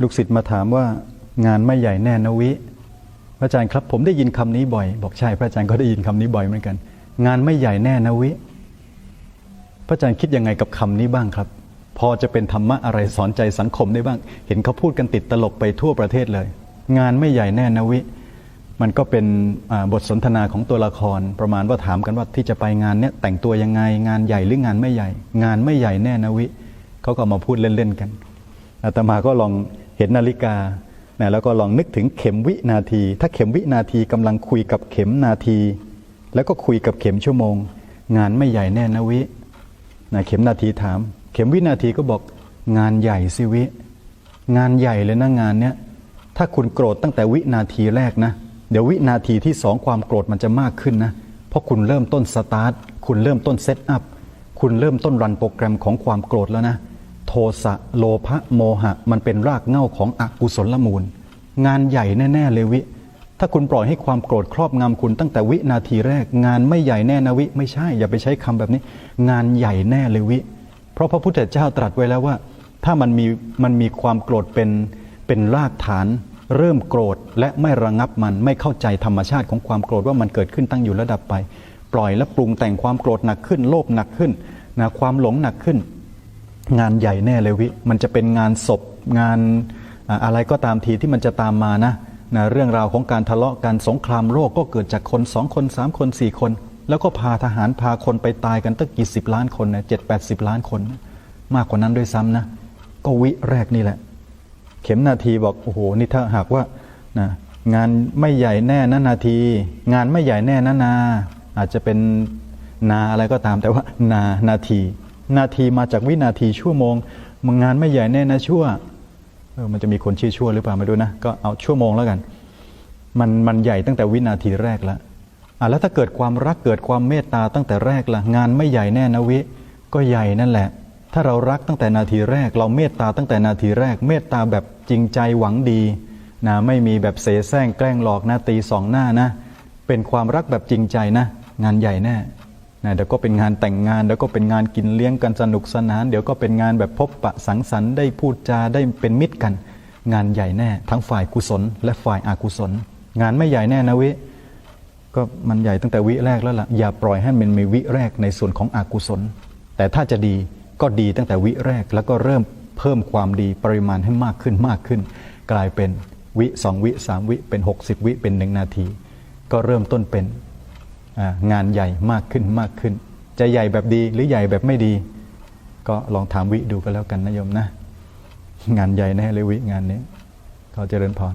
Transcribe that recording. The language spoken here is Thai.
ลูกศิษย์มาถามว่างานไม่ใหญ่แน่นะวิ พระอาจารย์ครับผมได้ยินคำนี้บ่อย บอกใช่พระอาจารย์ก็ได้ยินคำนี้บ่อยเหมือนกัน งานไม่ใหญ่แน่นะวิ พระอาจารย์คิดยังไงกับคำนี้บ้างครับ พอจะเป็นธรรมะอะไรสอนใจสังคมได้บ้าง เห็นเขาพูดกันติดตลกไปทั่วประเทศเลย งานไม่ใหญ่แน่นะวิ มันก็เป็นบทสนทนาของตัวละคร ประมาณว่าถามกันว่าที่จะไปงานเนี้ยแต่งตัวยังไงงานใหญ่หรืองานไม่ใหญ่ งานไม่ใหญ่แน่นะวิเขาก็มาพูดเล่นๆกันอาตมาก็ลอง เห็นนาฬิกานะแล้วก็ลองนึกถึงเข็มวินาที ถ้าเข็มวินาทีกำลังคุยกับเข็มนาที แล้วก็คุยกับเข็มชั่วโมง งานไม่ใหญ่แน่นะวินะเข็มนาทีถาม เข็มวินาทีก็บอกงานใหญ่สิวิ งานใหญ่เลยนะงานเนี้ยถ้าคุณโกรธตั้งแต่วินาทีแรกนะ เดี๋ยววินาทีที่สองความโกรธมันจะมากขึ้นนะ เพราะคุณเริ่มต้นสตาร์ทคุณเริ่มต้นเซตอัพคุณเริ่มต้นรันโปรแกรมของความโกรธแล้วนะ โทสะโลภะโมหะ มันเป็นรากเหง้าของอกุศลมูล งานใหญ่แน่ ๆ เลยวิ ถ้าคุณปล่อยให้ความโกรธครอบงำคุณตั้งแต่วินาทีแรก งานไม่ใหญ่แน่นะวิ ไม่ใช่ อย่าไปใช้คำแบบนี้ งานใหญ่แน่เลยวิ เพราะพระพุทธเจ้าตรัสไว้แล้วว่า ถ้ามันมีมันมีความโกรธเป็นเป็นรากฐาน เริ่มโกรธและไม่ระงับมันไม่เข้าใจธรรมชาติของความโกรธว่ามันเกิดขึ้นตั้งอยู่ระดับไป ปล่อยและปรุงแต่งความโกรธหนักขึ้น โลภหนักขึ้นนะความหลงหนักขึ้น งานใหญ่แน่เลยวิ มันจะเป็นงานศพงานอะไรก็ตามทีที่มันจะตามมานะนะเรื่องราวของการทะเลาะกันสงครามโลกก็เกิดจากคนสองคนสามคนสี่คน แล้วก็พาทหารพาคนไปตายกันตั้งกี่สิบล้านคนนะเจ็ดแปดสิบล้านคน มากกว่านั้นด้วยซ้ำนะ ก็วิแรกนี่แหละ เข็มนาทีบอกโอ้โหนี่ถ้าหากว่านะงานไม่ใหญ่แน่นะนาที งานไม่ใหญ่แน่นะนา อาจจะเป็นนาอะไรก็ตามแต่ว่านานาที นาทีมาจากวินาทีชั่วโมงมันงานไม่ใหญ่แน่นะชั่วเออมันจะมีคนชื่อชั่วหรือเปล่าไม่รู้นะก็เอาชั่วโมงแล้วกัน มันมันใหญ่ตั้งแต่วินาทีแรกแล้วอะแล้วถ้าเกิดความรักเกิดความเมตตาตั้งแต่แรกล่ะงานไม่ใหญ่แน่นะวิก็ใหญ่นั่นแหละ ถ้าเรารักตั้งแต่นาทีแรก เราเมตตาตั้งแต่นาทีแรก เมตตาแบบจริงใจหวังดีนะไม่มีแบบเสแสร้งแกล้งหลอกนะตีสองหน้านะ เป็นความรักแบบจริงใจนะ งานใหญ่แน่ นะเดี๋ยวก็เป็นงานแต่งงานเดี๋ยวก็เป็นงานกินเลี้ยงกันสนุกสนาน เดี๋ยวก็เป็นงานแบบพบปะสังสรรค์ได้พูดจาได้เป็นมิตรกัน งานใหญ่แน่ ทั้งฝ่ายกุศล และฝ่ายอากุศล งานไม่ใหญ่แน่นะวิก็มันใหญ่ตั้งแต่วิแรกแล้วล่ะอย่าปล่อยให้มันมีวิแรกในส่วนของอกุศล แต่ถ้าจะดีก็ดีตั้งแต่วิแรกแล้วก็เริ่มเพิ่มความดีปริมาณให้มากขึ้นมากขึ้น กลายเป็นวิสองวิสามวิเป็น 60 วิเป็นหนึ่งนาที ก็เริ่มต้นเป็น งานใหญ่มากขึ้นมากขึ้น จะใหญ่แบบดีหรือใหญ่แบบไม่ดี ก็ลองถามวิดูก็แล้วกันนะโยมนะ งานใหญ่แน่เลยวิงานนี้ขอเจริญพร